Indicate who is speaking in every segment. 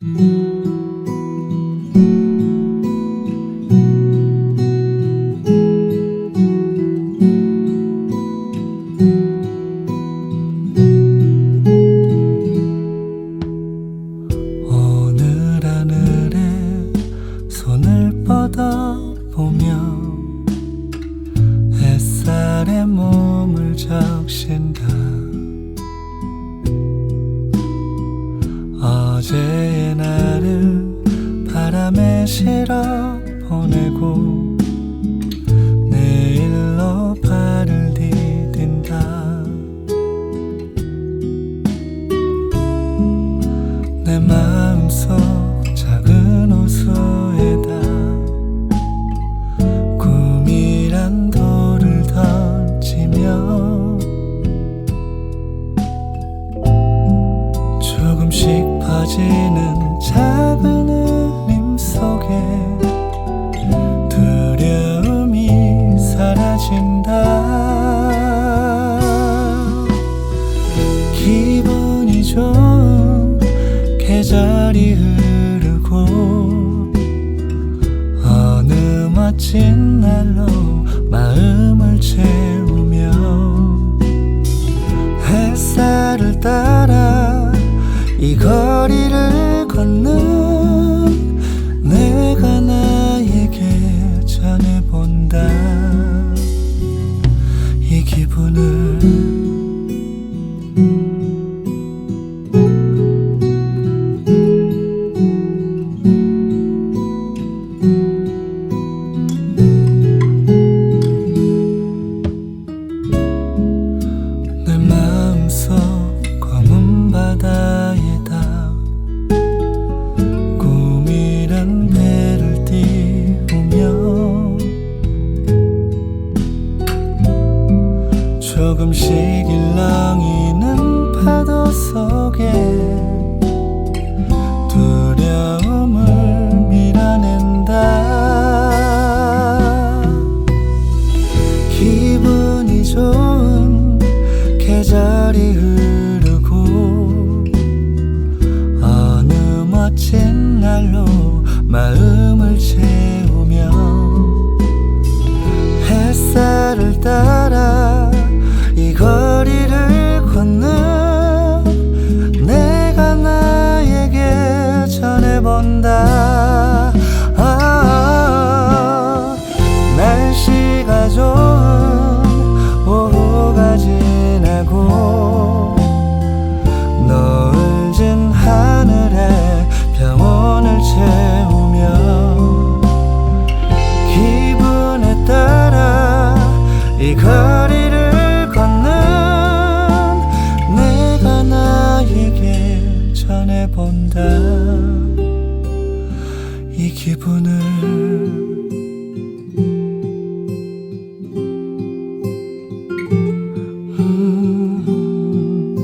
Speaker 1: Mm-hmm. 어제의 나를 바람에 실어 보내고 계절이 흐르고 어느 멋진 날로 마음을 채우며 햇살을 따라 이 거리를 걷는 조금씩 일렁이는 파도 속에 두려움을 밀어낸다. 기분이 좋은 계절이 흐르고 어느 멋진 날로 마음을 채우며 햇살을 따라 거리를 걷는 내가 나에게 전해본다. 이 기분을 음,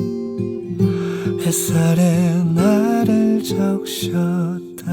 Speaker 1: 햇살에 나를 적셨다